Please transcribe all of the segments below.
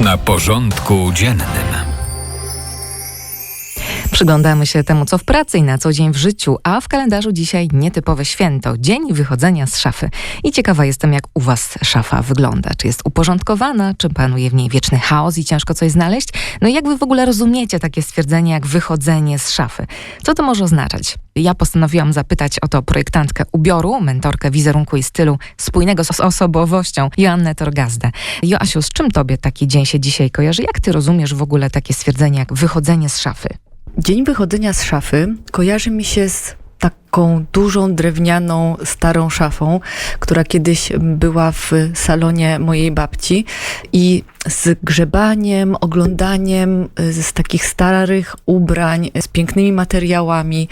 Na porządku dziennym. Przyglądamy się temu, co w pracy i na co dzień w życiu, a w kalendarzu dzisiaj nietypowe święto dzień wychodzenia z szafy. I ciekawa jestem, jak u Was szafa wygląda. Czy jest uporządkowana, czy panuje w niej wieczny chaos i ciężko coś znaleźć? No i jak Wy w ogóle rozumiecie takie stwierdzenie jak wychodzenie z szafy? Co to może oznaczać? Ja postanowiłam zapytać o to projektantkę ubioru, mentorkę wizerunku i stylu spójnego z osobowością, Joannę Torgazdę. Joasiu, z czym Tobie taki dzień się dzisiaj kojarzy? Jak Ty rozumiesz w ogóle takie stwierdzenie jak wychodzenie z szafy? Dzień wychodzenia z szafy kojarzy mi się z taką dużą, drewnianą, starą szafą, która kiedyś była w salonie mojej babci i z grzebaniem, oglądaniem z takich starych ubrań, z pięknymi materiałami,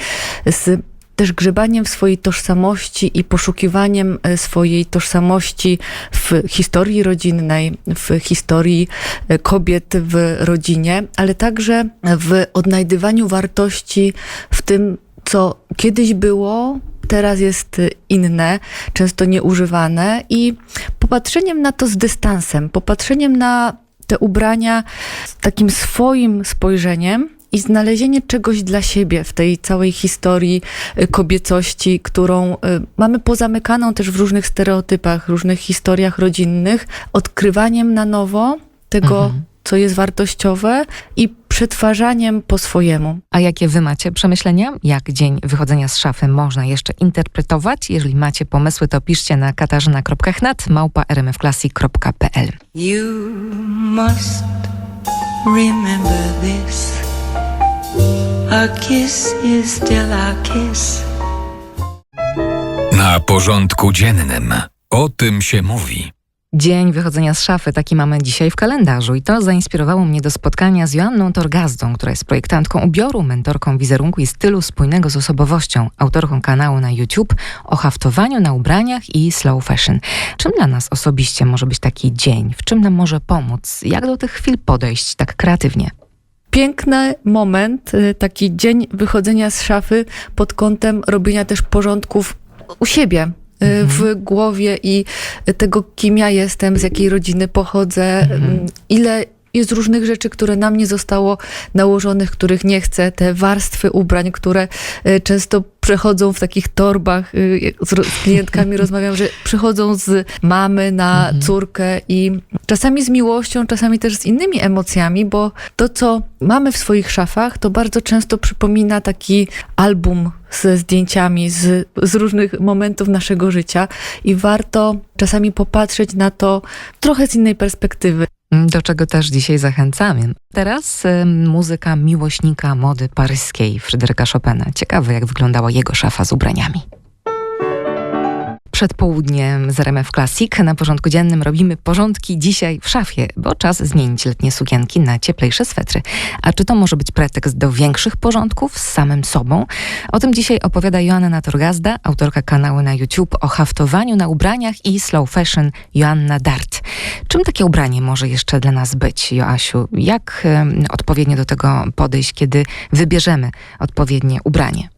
z też grzebaniem w swojej tożsamości i poszukiwaniem e, swojej tożsamości w historii rodzinnej, w historii e, kobiet w rodzinie, ale także w odnajdywaniu wartości w tym, co kiedyś było, teraz jest inne, często nieużywane i popatrzeniem na to z dystansem, popatrzeniem na te ubrania z takim swoim spojrzeniem i znalezienie czegoś dla siebie w tej całej historii y, kobiecości, którą y, mamy pozamykaną też w różnych stereotypach, różnych historiach rodzinnych, odkrywaniem na nowo tego, mhm. co jest wartościowe i przetwarzaniem po swojemu. A jakie wy macie przemyślenia? Jak dzień wychodzenia z szafy można jeszcze interpretować? Jeżeli macie pomysły, to piszcie na katarzyna.chnet małpa rmfclassic.pl You must remember this A kiss is still a kiss. Na porządku dziennym. O tym się mówi. Dzień wychodzenia z szafy, taki mamy dzisiaj w kalendarzu i to zainspirowało mnie do spotkania z Joanną Torgazdą, która jest projektantką ubioru, mentorką wizerunku i stylu spójnego z osobowością, autorką kanału na YouTube o haftowaniu na ubraniach i slow fashion. Czym dla nas osobiście może być taki dzień? W czym nam może pomóc? Jak do tych chwil podejść tak kreatywnie? Piękny moment, y, taki dzień wychodzenia z szafy pod kątem robienia też porządków u siebie, y, mhm. w głowie i tego, kim ja jestem, z jakiej rodziny pochodzę, mhm. ile jest różnych rzeczy, które na mnie zostało nałożonych, których nie chcę, te warstwy ubrań, które y, często przechodzą w takich torbach, y, z, klientkami rozmawiam, że przychodzą z mamy na mhm. córkę i czasami z miłością, czasami też z innymi emocjami, bo to, co mamy w swoich szafach, to bardzo często przypomina taki album ze zdjęciami z, z różnych momentów naszego życia i warto czasami popatrzeć na to trochę z innej perspektywy. Do czego też dzisiaj zachęcamy. Teraz y, muzyka miłośnika mody paryskiej Fryderyka Chopina. Ciekawe, jak wyglądała jego szafa z ubraniami. Przed południem z RMF Classic na porządku dziennym robimy porządki dzisiaj w szafie, bo czas zmienić letnie sukienki na cieplejsze swetry. A czy to może być pretekst do większych porządków z samym sobą? O tym dzisiaj opowiada Joanna Torgazda, autorka kanału na YouTube o haftowaniu na ubraniach i slow fashion Joanna Dart. Czym takie ubranie może jeszcze dla nas być, Joasiu? Jak odpowiednio do tego podejść, kiedy wybierzemy odpowiednie ubranie?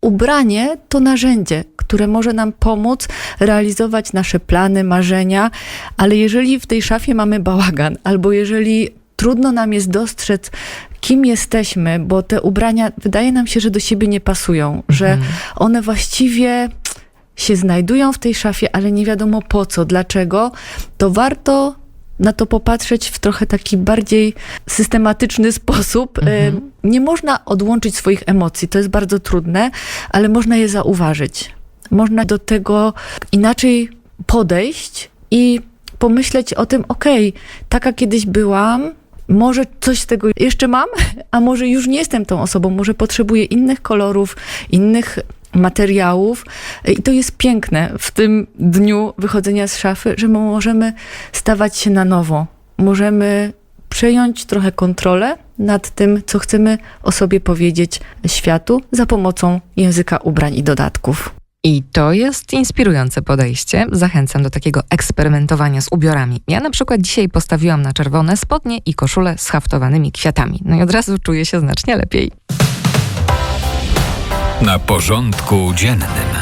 Ubranie to narzędzie, które może nam pomóc realizować nasze plany, marzenia, ale jeżeli w tej szafie mamy bałagan, albo jeżeli trudno nam jest dostrzec, kim jesteśmy, bo te ubrania wydaje nam się, że do siebie nie pasują, mhm. że one właściwie się znajdują w tej szafie, ale nie wiadomo po co, dlaczego, to warto na to popatrzeć w trochę taki bardziej systematyczny sposób. Mhm. Nie można odłączyć swoich emocji, to jest bardzo trudne, ale można je zauważyć. Można do tego inaczej podejść i pomyśleć o tym, okej, okay, taka kiedyś byłam, może coś z tego jeszcze mam, a może już nie jestem tą osobą, może potrzebuję innych kolorów, innych materiałów. I to jest piękne w tym dniu wychodzenia z szafy, że my możemy stawać się na nowo. Możemy przejąć trochę kontrolę nad tym, co chcemy o sobie powiedzieć światu za pomocą języka ubrań i dodatków. I to jest inspirujące podejście. Zachęcam do takiego eksperymentowania z ubiorami. Ja na przykład dzisiaj postawiłam na czerwone spodnie i koszulę z haftowanymi kwiatami. No i od razu czuję się znacznie lepiej. Na porządku dziennym.